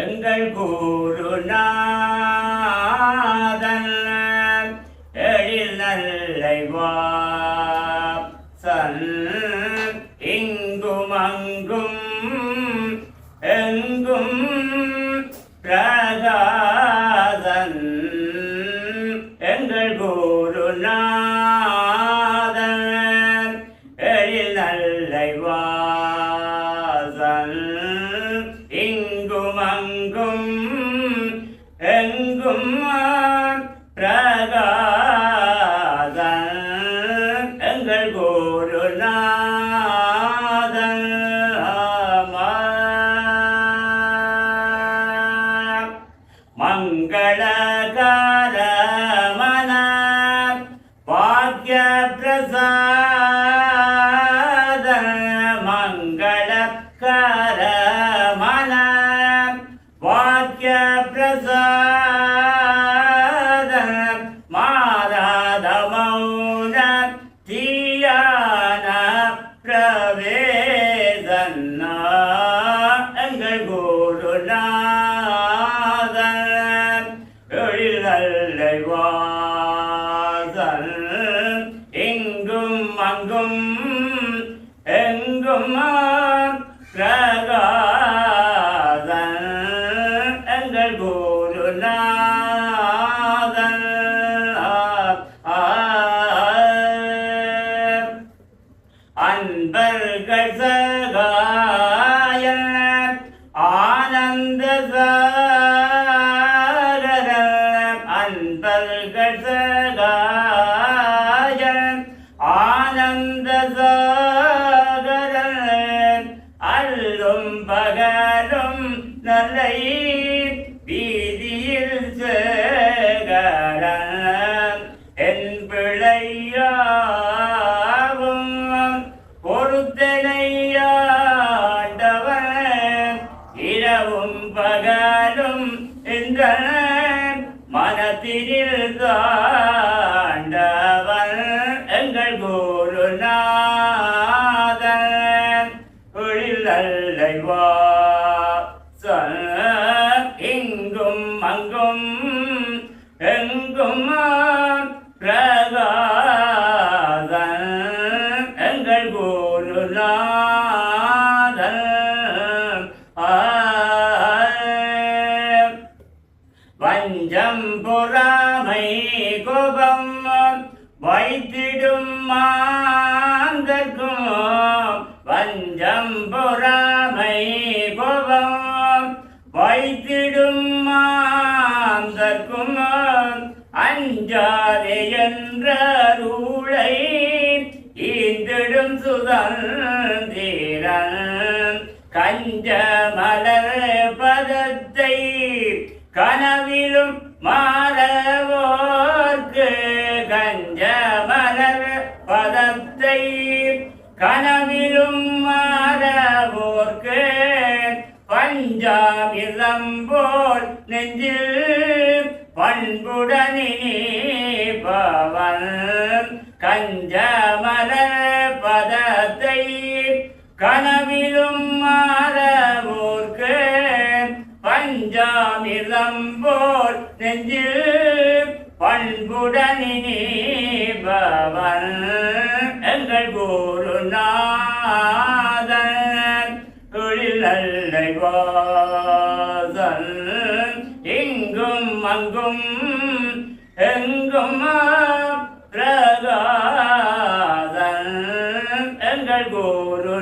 எங்கள் குருநாதன் எழில் நல்லை சன் இங்கும் அங்கும் எங்கும் பிர எங்கும் பிரகாதன் எங்கள் குருநாதன் மங்களகரமன பாக்ய பிரசாத மங்களகரமன பிரவேசன்னா எங்கள் குருநாதன் ஆனந்த அன்பர்கள் சகாய ஆனந்த என்ற தான் கோபம் வைத்திடும் மாந்தர்க்கும் வஞ்சம் பொறாமை கோபம் வைத்திடும் மாந்தர்க்கும் அஞ்சாதே என்ற ரூளை ஈந்திடும் சுதந்திரன். கஞ்ச மலர் பதத்தை கனவிலும் பதத்தை கனவிலும் மாறவோர்க்கு பஞ்சாமிதம் போல் நெஞ்சில் பண்புடனே பவன் கஞ்ச பதத்தை கனவிலும் மாறவோர்க்கு பஞ்சாமிதம் போல் நெஞ்சில் பண்புடனே பவன் எங்கள் குருநாதன் தொழிலல்லை வாசல் இங்கும் அங்கும் எங்கும் பிரகாதன் எங்கள் குரு